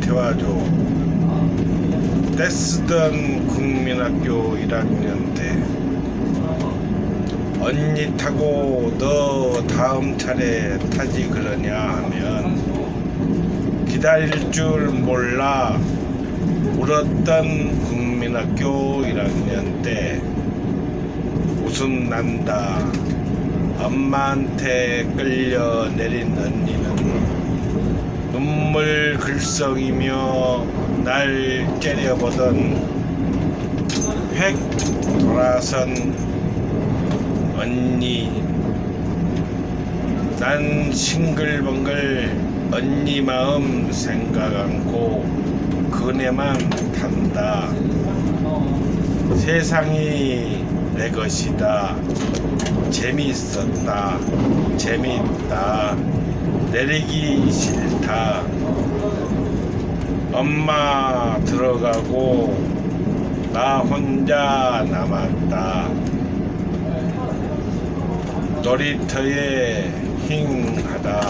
태워줘. 떼쓰던 국민학교 1학년 때 언니 타고 너 다음 차례 타지 그러냐 하면 기다릴 줄 몰라 울었던 국민학교 1학년 때 웃음 난다 엄마한테 끌려 내린 언니는 눈물 글썽이며 날 째려보던 획 돌아선 언니. 난 싱글벙글 언니 마음 생각 않고 그네만 탄다. 세상이 내 것이다. 재미있었다. 재미있다. 내리기 싫다 엄마 들어가고 나 혼자 남았다. 놀이터에 힝하다.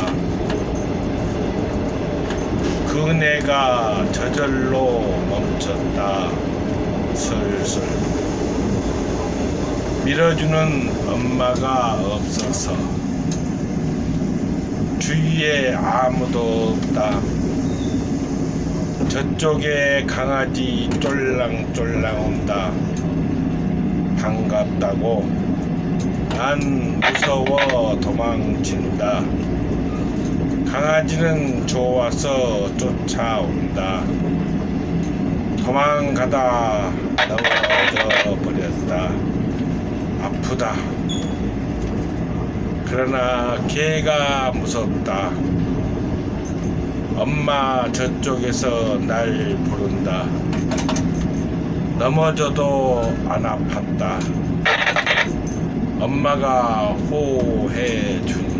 그네가 저절로 멈췄다. 슬슬 밀어주는 엄마가 없어서 주위에 아무도 없다. 저쪽에 강아지 쫄랑쫄랑 온다. 반갑다고. 난 무서워 도망친다. 강아지는 좋아서 쫓아온다. 도망가다 넘어져 버렸다. 아프다 그러나 개가 무섭다. 엄마 저쪽에서 날 부른다. 넘어져도 안 아팠다. 엄마가 호해 주니까